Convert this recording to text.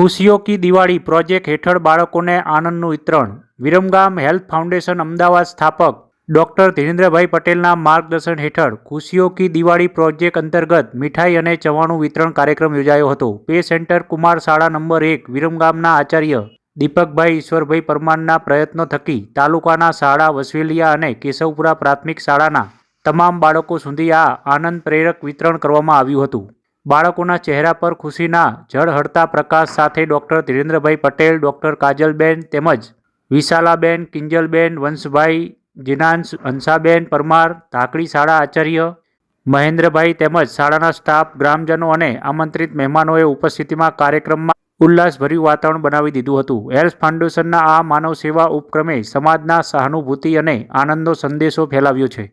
ખુશીઓ કી દિવાળી પ્રોજેક્ટ હેઠળ બાળકોને આનંદનું વિતરણ. વિરમગામ હેલ્થ ફાઉન્ડેશન અમદાવાદ સ્થાપક ડોક્ટર ધીરેન્દ્રભાઈ પટેલના માર્ગદર્શન હેઠળ ખુશીઓ કી દિવાળી પ્રોજેક્ટ અંતર્ગત મીઠાઈ અને ચવાણું વિતરણ કાર્યક્રમ યોજાયો હતો. પે સેન્ટર કુમાર શાળા નંબર એક, વિરમગામના આચાર્ય દીપકભાઈ ઈશ્વરભાઈ પરમારના પ્રયત્નો થકી તાલુકાના શાળા વસવેલિયા અને કેશવપુરા પ્રાથમિક શાળાના તમામ બાળકો સુધી આ આનંદ પ્રેરક વિતરણ કરવામાં આવ્યું હતું. બાળકોના ચહેરા પર ખુશીના ઝળહળતા પ્રકાશ સાથે ડૉક્ટર ધીરેન્દ્રભાઈ પટેલ, ડૉક્ટર કાજલબેન તેમજ વિશાલાબેન, કિંજલબેન, વંશભાઈ, જીનાંશ, હંસાબેન પરમાર, ધાકડી શાળા આચાર્ય, મહેન્દ્રભાઈ તેમજ શાળાના સ્ટાફ, ગ્રામજનો અને આમંત્રિત મહેમાનોએ ઉપસ્થિતિમાં કાર્યક્રમમાં ઉલ્લાસભર્યું વાતાવરણ બનાવી દીધું હતું. હેલ્થ ફાઉન્ડેશનના આ માનવ સેવા ઉપક્રમે સમાજના સહાનુભૂતિ અને આનંદનો સંદેશો ફેલાવ્યો છે.